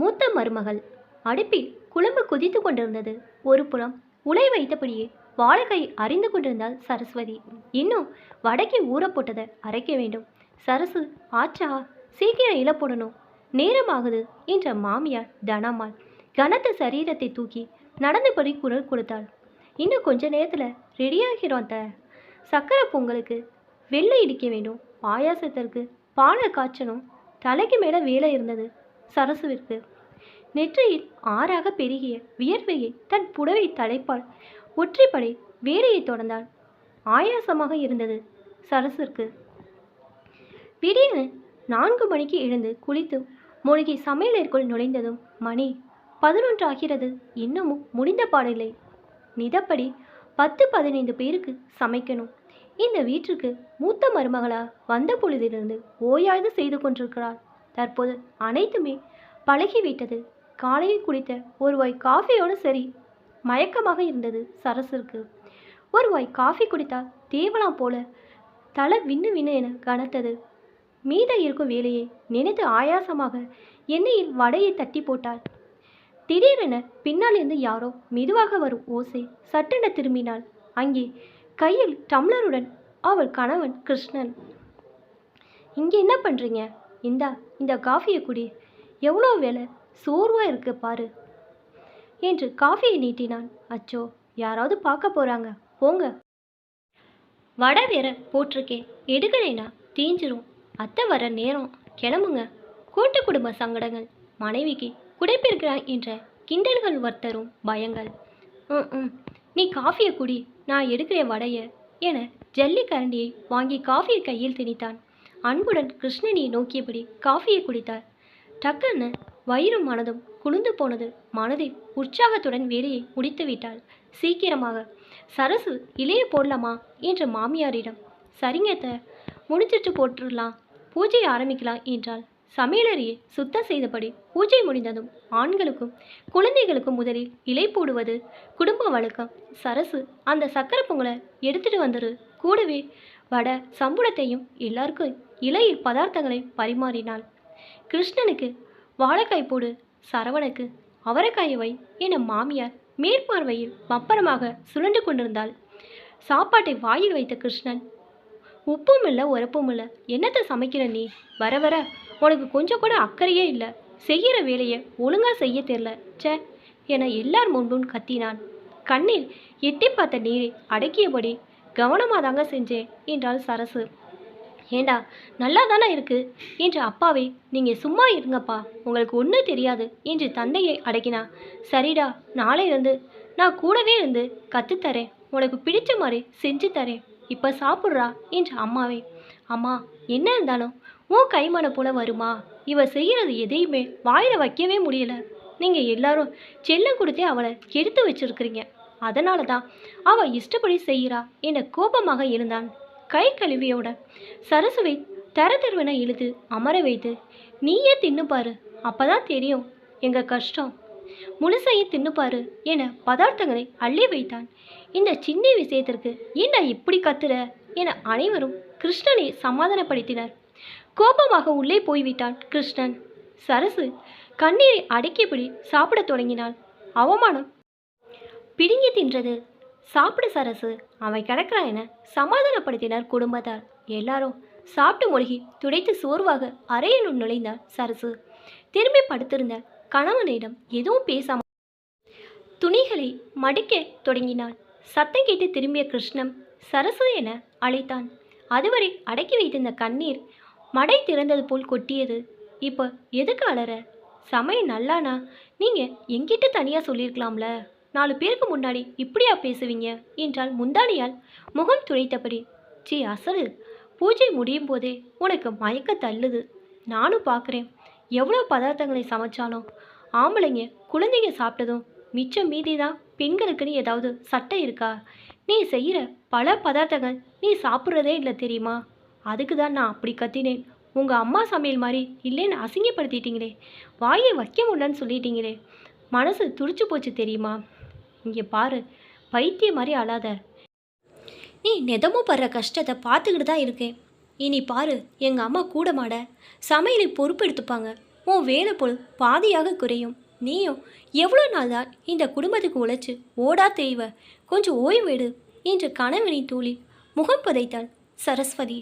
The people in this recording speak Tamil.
மூத்த மருமகள். அடுப்பில் குழம்பு குதித்து கொண்டிருந்தது. ஒரு புறம் உலை வைத்தபடியே வாழைக்கை அறிந்து கொண்டிருந்தாள் சரஸ்வதி. இன்னும் வடக்கி ஊற போட்டதை அரைக்க வேண்டும். சரசு ஆச்சா சீக்கிரம் இழப்படணும் நேரமாகுது என்ற மாமியார் தனம்மாள் கனத்த சரீரத்தை தூக்கி நடந்தபடி குரல் கொடுத்தாள். இன்னும் கொஞ்ச நேரத்தில் ரெடியாகிறோம் த சக்கரை பொங்கலுக்கு வெள்ளை இடிக்க வேண்டும் பாயாசத்திற்கு பாலை காய்ச்சணும். தலைக்கு மேலே வேலை இருந்தது. சரசுவிற்கு. நெற்றியில் ஆறாக பெருகிய வியர்வையை தன் புடவை தலைப்பால் ஒற்றைப்படை வேலையை தொடர்ந்தாள். ஆயாசமாக இருந்தது சரசுக்கு திடீர்னு நான்கு மணிக்கு எழுந்து குளித்து மூழ்கி சமையலிற்குள் நுழைந்ததும் மணி பதினொன்று ஆகிறது. இன்னமும் முடிந்த பாடில்லை. நிதப்படி பத்து பதினைந்து பேருக்கு சமைக்கணும். இந்த வீட்டிற்கு மூத்த மருமகளா வந்த பொழுதிலிருந்து ஓயாது செய்து கொண்டிருக்கிறாள். தற்போது அனைத்துமே பழகிவிட்டது. காலையில் குடித்த ஒரு வாய் காஃபியோடு சரி. மயக்கமாக இருந்தது சரசுக்கு. ஒரு வாய் காஃபி குடித்தால் தேவலாம் போல தலை விண்ணு விண்ணு என கனத்தது. மீத இருக்கும் வேலையை நினைத்து ஆயாசமாக எண்ணெயில் வடையை தட்டி போட்டாள். திடீரென பின்னாலிருந்து யாரோ மெதுவாக வரும் ஓசை சட்டென திரும்பினாள். அங்கே கையில் டம்ளருடன் அவள் கணவன் கிருஷ்ணன். இங்கே என்ன பண்ணுறீங்க இந்தா இந்த காஃபியை குடி. எவ்வளோ வேலை? சோர்வாக இருக்கு பாரு. என்று காஃபியை நீட்டினான். அச்சோ யாராவது பார்க்க போகிறாங்க போங்க. வடை வேற போட்டிருக்கேன். எடுக்கலைனா தீஞ்சிரும். அத்தை வர நேரம். கிளம்புங்க. கூட்டு குடும்ப சங்கடங்கள். மனைவிக்கு குடைப்பிருக்கிறாய் என்ற கிண்டல்கள் வர்த்தரும் பயங்கள். ம் ம். நீ காஃபியை குடி. நான் எடுக்கிறேன் வடைய என ஜல்லி கரண்டியை வாங்கி காஃபியை கையில் திணித்தான். அன்புடன் கிருஷ்ணனை நோக்கியபடி காஃபியை குடித்தார். டக்குன்னு வயிறும் மனதும் குளிர்ந்து போனது. மனதில் உற்சாகத்துடன் வேலையை முடித்து விட்டாள். சீக்கிரமாக சரசு இலைய போடலாமா? என்று மாமியாரிடம் சரிங்கத்த முடிச்சிட்டு போட்டுடலாம். பூஜை ஆரம்பிக்கலாம் என்றாள். சமையலறையை சுத்தம் செய்தபடி பூஜை முடிந்ததும் ஆண்களுக்கும் குழந்தைகளுக்கும் முதலில் இலை போடுவது குடும்ப வழக்கம். சரசு அந்த சக்கரை பொங்கலை எடுத்துட்டு வந்துரு. கூடவே வடை சம்புடத்தையும் எல்லாருக்கும் இலையில் பதார்த்தங்களை பரிமாறினாள். கிருஷ்ணனுக்கு வாழைக்காய் போடு சரவணக்கு அவரைக்காயை வை என மாமியார் மேற்பார்வையில் மப்பரமாக சுழண்டு கொண்டிருந்தாள். சாப்பாட்டை வாயில் வைத்த கிருஷ்ணன் உப்பும் இல்லை உரப்பும் இல்லை என்னத்தை சமைக்கிற நீ? வர வர உனக்கு கொஞ்சம் கூட அக்கறையே இல்லை. செய்கிற வேலையை ஒழுங்காக செய்ய தெரில ச்சே என எல்லார் முன்பும் கத்தினான். கண்ணில் எட்டி பார்த்த நீரை அடக்கியபடி கவனமாக தாங்க செஞ்சேன் என்றாள் சரசு. ஏண்டா நல்லா தானே இருக்கு என்று அப்பாவே நீங்கள் சும்மா இருங்கப்பா உங்களுக்கு ஒன்றும் தெரியாது என்று தந்தையை அடக்கினா சரிடா நாளையிலிருந்து நான் கூடவே இருந்து கற்றுத்தரேன் உனக்கு பிடிச்ச மாதிரி செஞ்சு தரேன் இப்போ சாப்பிட்றா என்று அம்மாவே. அம்மா என்ன இருந்தாலும் உன் கைமனை போல வருமா இவ செய்கிறது எதையுமே வாயில் வைக்கவே முடியல நீங்கள் எல்லாரும் செல்லம் கொடுத்தே அவளை கெடுத்து வச்சிருக்கிறீங்க. அதனால தான் அவள் இஷ்டப்படி செய்கிறா என கோபமாக இருந்தான் கை கழுவியோட சரசுவை தர தருவன இழுத்து அமர வைத்து நீயே தின்னுப்பாரு அப்பதான் தெரியும் எங்க கஷ்டம். முழுசையும் தின்னு பாரு என பதார்த்தங்களை அள்ளி வைத்தான். இந்த சின்ன விஷயத்திற்கு ஏண்டா இப்படி கத்துற? என அனைவரும் கிருஷ்ணனை சமாதானப்படுத்தினர். கோபமாக உள்ளே போய்விட்டான் கிருஷ்ணன். சரசு கண்ணீரை அடக்கியபடி சாப்பிடத் தொடங்கினாள். அவமானம் பிடுங்கி தின்றது. சாப்பிடு சரசு. அவன் கிடக்கிறான் என சமாதானப்படுத்தினார் குடும்பத்தார். எல்லாரும் சாப்பிட்டு மூழ்கி துடைத்து சோர்வாக அறையினுள் நுழைந்தார் சரசு. திரும்பி படுத்திருந்த கணவனிடம் எதுவும் பேசாம துணிகளை மடிக்க தொடங்கினாள் சத்தம் கேட்டு திரும்பிய கிருஷ்ணன் சரசு என அழைத்தான். அதுவரை அடக்கி வைத்திருந்த கண்ணீர் மடை திறந்தது போல் கொட்டியது. இப்போ எதுக்கு அலற? சமயம் நல்லானா? நீங்கள் என்கிட்ட தனியாக சொல்லியிருக்கலாம்ல நாலு பேருக்கு முன்னாடி இப்படியா பேசுவீங்க? என்றால் முந்தானியால் முகம் துடைத்தபடி. சீ அசரு பூஜை முடியும் போதே உனக்கு மயக்க தள்ளுது. நானும் பார்க்குறேன் எவ்வளோ பதார்த்தங்களை சமைச்சாலும். ஆம்பளைங்க குழந்தைங்க சாப்பிட்டதும் மிச்சம் மீதி தான் பெண்களுக்குன்னு ஏதாவது சட்டை இருக்கா? நீ செய்கிற பல பதார்த்தங்கள் நீ சாப்பிட்றதே இல்லை தெரியுமா? அதுக்கு தான் நான் அப்படி கத்தினேன். உங்கள் அம்மா சமையல் மாதிரி இல்லைன்னு அசிங்கப்படுத்திட்டீங்களே. வாயை வைக்க முடியலன்னு சொல்லிட்டீங்களே. மனசு துடிச்சு போச்சு தெரியுமா? இங்கே பாரு பைத்திய மாதிரி அழாத. நீ நெதமும் படுற கஷ்டத்தை பார்த்துக்கிட்டு தான் இருக்கேன். இனி பாரு எங்கள் அம்மா கூட மாட சமையலை பொறுப்பெடுத்துப்பாங்க உன் வேலை போல் பாதியாக குறையும். நீயும் எவ்வளோ நாள் தான் இந்த குடும்பத்துக்கு உழைச்சி ஓடா தேய்வ? கொஞ்சம் ஓய்வு விடு என்று கணவனின் தூளில் முகம் புதைத்தாள் சரஸ்வதி.